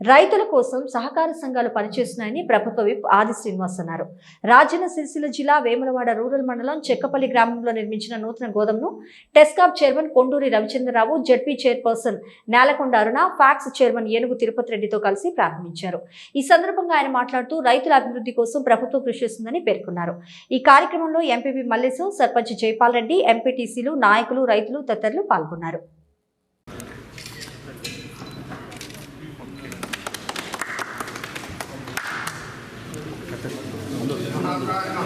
రైతుల కోసం సహకార సంఘాలు పనిచేస్తున్నాయని ప్రభుత్వ విప్ ఆది శ్రీనివాస్ అన్నారు. రాజన్న సిరిసిల్ల జిల్లా వేములవాడ రూరల్ మండలం చెక్కపల్లి గ్రామంలో నిర్మించిన నూతన గోదంను TESCAB chairman Konduri Ravichandrarao ZP chairperson Nelakonda Aruna PACS chairman Enugu Tirupati రెడ్డితో కలిసి ప్రారంభించారు. ఈ సందర్భంగా ఆయన మాట్లాడుతూ రైతుల అభివృద్ధి కోసం ప్రభుత్వం కృషి చేస్తుందని పేర్కొన్నారు. ఈ కార్యక్రమంలో ఎంపీపీ మల్లేశు సర్పంచ్ జైపాల్ రెడ్డి ఎంపీటీసీలు నాయకులు రైతులు తదితరులు పాల్గొన్నారు.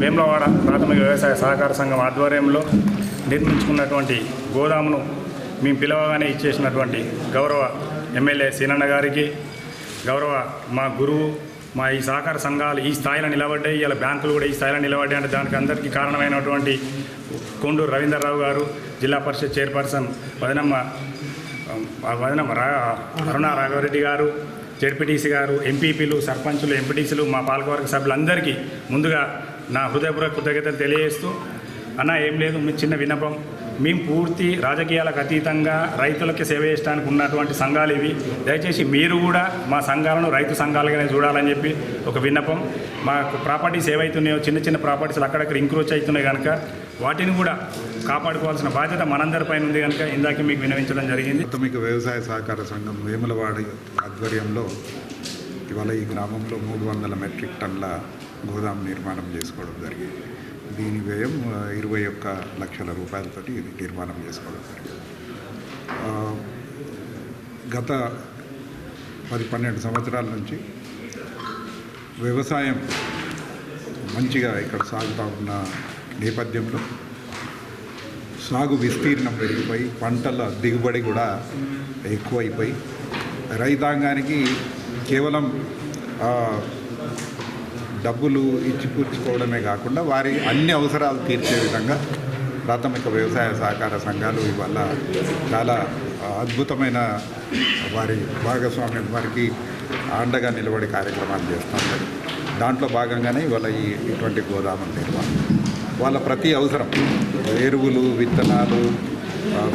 వేములవాడ ప్రాథమిక వ్యవసాయ సహకార సంఘం ఆధ్వర్యంలో నిర్మించుకున్నటువంటి గోదామును మేము పిలవగానే ఇచ్చేసినటువంటి గౌరవ ఎమ్మెల్యే సీనన్న గారికి గౌరవ మా గురువు మా ఈ సహకార సంఘాలు ఈ స్థాయిలో నిలబడ్డాయి ఇలా బ్యాంకులు కూడా ఈ స్థాయిలో నిలబడ్డాయి అంటే దానికి అందరికీ కారణమైనటువంటి కొండూరు రవీంద్రరావు గారు జిల్లా పరిషత్ చైర్పర్సన్ వదనమ్మ వదనమ్మ రా అరుణ రాఘవరెడ్డి గారు జెడ్పీటీసీ గారు ఎంపీపీలు సర్పంచులు ఎంపీటీసీలు మా పాలకవర్గ సభ్యులందరికీ ముందుగా నా హృదయపూర్వక కృతజ్ఞతలు తెలియజేస్తూ అన్న ఏం లేదు మీ చిన్న విన్నపం. మేము పూర్తి రాజకీయాలకు అతీతంగా రైతులకి సేవ చేయడానికి ఉన్నటువంటి సంఘాలు ఇవి. దయచేసి మీరు కూడా మా సంఘాలను రైతు సంఘాలుగానే చూడాలని చెప్పి ఒక విన్నపం. మాకు ప్రాపర్టీస్ ఏవైతున్నాయో చిన్న చిన్న ప్రాపర్టీస్ అక్కడక్కడ ఇంక్రోచ్ అవుతున్నాయి కనుక వాటిని కూడా కాపాడుకోవాల్సిన బాధ్యత మనందరిపైన ఉంది కనుక ఇందాక మీకు వినవించడం జరిగింది. ప్రాథమిక వ్యవసాయ సహకార సంఘం వేములవాడి ఆధ్వర్యంలో ఇవాళ ఈ గ్రామంలో మూడు వందల మెట్రిక్ టన్ల గోదాం నిర్మాణం చేసుకోవడం జరిగింది. దీని వ్యయం ఇరవై ఒక్క లక్షల రూపాయలతోటి ఇది నిర్మాణం చేసుకోవడం జరిగింది. గత పది పన్నెండు సంవత్సరాల నుంచి వ్యవసాయం మంచిగా ఇక్కడ సాగుతూ ఉన్న నేపథ్యంలో సాగు విస్తీర్ణం పెరిగిపోయి పంటల దిగుబడి కూడా ఎక్కువైపోయి రైతాంగానికి కేవలం డబ్బులు ఇచ్చిపుచ్చుకోవడమే కాకుండా వారి అన్ని అవసరాలు తీర్చే విధంగా ప్రాథమిక వ్యవసాయ సహకార సంఘాలు ఇవాళ చాలా అద్భుతమైన వారి భాగస్వామ్యం వారికి అండగా నిలబడి కార్యక్రమాలు చేస్తుంటారు దాంట్లో భాగంగానే ఇవాళ ఈ ఇటువంటి గోదాములు నిర్మాణం. వాళ్ళ ప్రతి అవసరం ఎరువులు విత్తనాలు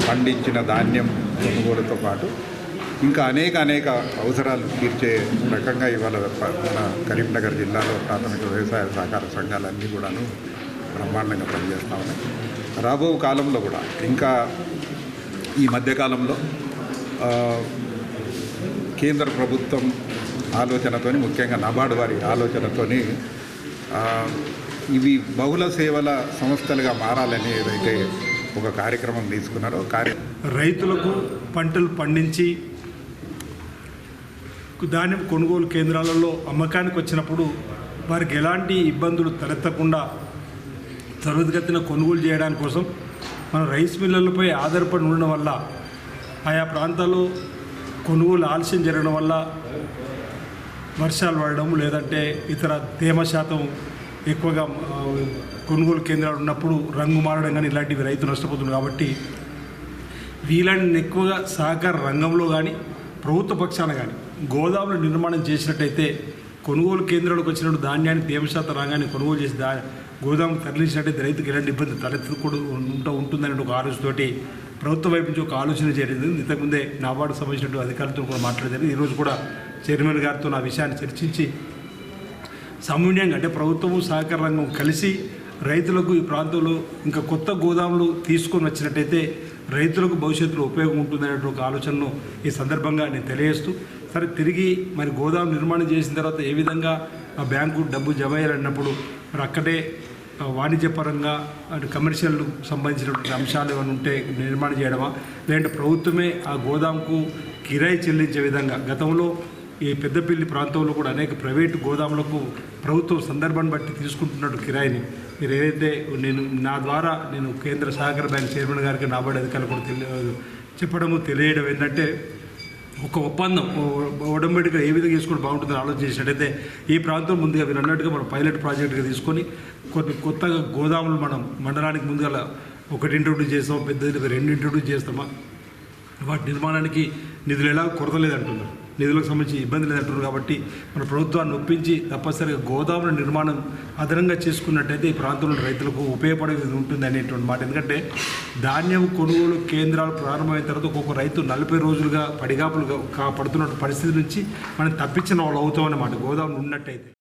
పండించిన ధాన్యం కొనుగోలుతో పాటు ఇంకా అనేక అనేక అవసరాలు తీర్చే రకంగా ఇవాళ మన కరీంనగర్ జిల్లాలో ప్రాథమిక వ్యవసాయ సహకార సంఘాలన్నీ కూడాను బ్రహ్మాండంగా పనిచేస్తూ ఉన్నాయి. రాబో కాలంలో కూడా ఇంకా ఈ మధ్యకాలంలో కేంద్ర ప్రభుత్వం ఆలోచనతోని ముఖ్యంగా నబార్డు వారి ఆలోచనతోని ఇవి బహుళ సేవల సంస్థలుగా మారాలని ఏదైతే ఒక కార్యక్రమం తీసుకున్నారో కార్య రైతులకు పంటలు పండించి ధాన్యం కొనుగోలు కేంద్రాలలో అమ్మకానికి వచ్చినప్పుడు వారికి ఎలాంటి ఇబ్బందులు తలెత్తకుండా త్వరితగతిన కొనుగోలు చేయడానికి కోసం మన రైస్ మిల్లర్లపై ఆధారపడి ఉండడం వల్ల ఆయా ప్రాంతాల్లో కొనుగోలు ఆలస్యం జరగడం వల్ల వర్షాలు పడడం లేదంటే ఇతర తేమ శాతం ఎక్కువగా కొనుగోలు కేంద్రాలు ఉన్నప్పుడు రంగు మారడం కానీ ఇలాంటివి రైతు నష్టపోతుంది కాబట్టి వీలైన ఎక్కువగా సహకార రంగంలో కానీ ప్రభుత్వ పక్షాన కానీ గోదాములు నిర్మాణం చేసినట్టయితే కొనుగోలు కేంద్రాలకు వచ్చినప్పుడు ధాన్యాన్ని తేమ శాతం రంగాన్ని కొనుగోలు చేసి దా గోదాము తరలించినట్టయితే రైతుకు ఎలాంటి ఇబ్బంది తలెత్తకూడదు ఉంటా ఉంటుందనే ఒక ఆలోచనతోటి ప్రభుత్వం వైపు నుంచి ఒక ఆలోచన జరిగింది. ఇంతకుముందే నాబార్డు సంబంధించిన అధికారులతో కూడా మాట్లాడేది ఈరోజు కూడా చైర్మన్ గారితో నా విషయాన్ని చర్చించి సమన్వయంగా అంటే ప్రభుత్వము సహకార రంగం కలిసి రైతులకు ఈ ప్రాంతంలో ఇంకా కొత్త గోదాములు తీసుకొని వచ్చినట్టయితే రైతులకు భవిష్యత్తులో ఉపయోగం ఉంటుందనే ఒక ఆలోచనను ఈ సందర్భంగా నేను తెలియజేస్తూ సరే తిరిగి మరి గోదాం నిర్మాణం చేసిన తర్వాత ఏ విధంగా ఆ బ్యాంకు డబ్బు జమ చేయాలన్నప్పుడు మరి అక్కడే వాణిజ్యపరంగా అటు కమర్షియల్ సంబంధించినటువంటి అంశాలు ఏమైనా ఉంటే నిర్మాణం చేయడమా? లేదంటే ప్రభుత్వమే ఆ గోదాంకు కిరాయి చెల్లించే విధంగా గతంలో ఈ పెద్దపల్లి ప్రాంతంలో కూడా అనేక ప్రైవేటు గోదాములకు ప్రభుత్వం సందర్భాన్ని బట్టి తీసుకుంటున్నట్టు కిరాయిని. మీరు ఏదైతే నేను నా ద్వారా నేను కేంద్ర సహకార బ్యాంక్ చైర్మన్ గారికి నాబార్డు అధికారులు కూడా తెలియ చెప్పడము తెలియడం ఏంటంటే ఒక ఒప్పందం ఒడంబడిగా ఏ విధంగా చేసుకుంటే బాగుంటుందని ఆలోచన చేసినట్టయితే ఈ ప్రాంతం ముందుగా మీరు అన్నట్టుగా మనం పైలట్ ప్రాజెక్టుగా తీసుకొని కొన్ని కొత్తగా గోదాములు మనం మండలానికి ముందుగా ఒకటి ఇంట్రొడ్యూస్ చేస్తాం పెద్దది రెండు ఇంట్రొడ్యూస్ చేస్తామా? వాటి నిర్మాణానికి నిధులు ఎలా కొరత లేదంటున్నారు. నిధులకు సంబంధించి ఇబ్బంది లేదంటున్నారు కాబట్టి మన ప్రభుత్వాన్ని ఒప్పించి తప్పనిసరిగా గోదాముల నిర్మాణం అదనంగా చేసుకున్నట్టయితే ఈ ప్రాంతంలో రైతులకు ఉపయోగపడేది ఉంటుంది అనేటువంటి మాట. ఎందుకంటే ధాన్యం కొనుగోలు కేంద్రాలు ప్రారంభమైన తర్వాత ఒక్కొక్క రైతు నలభై రోజులుగా పడిగాపులుగా కా- పడుతున్న పరిస్థితి నుంచి మనం తప్పించిన వాళ్ళు అవుతామన్నమాట గోదాములు ఉన్నట్టయితే.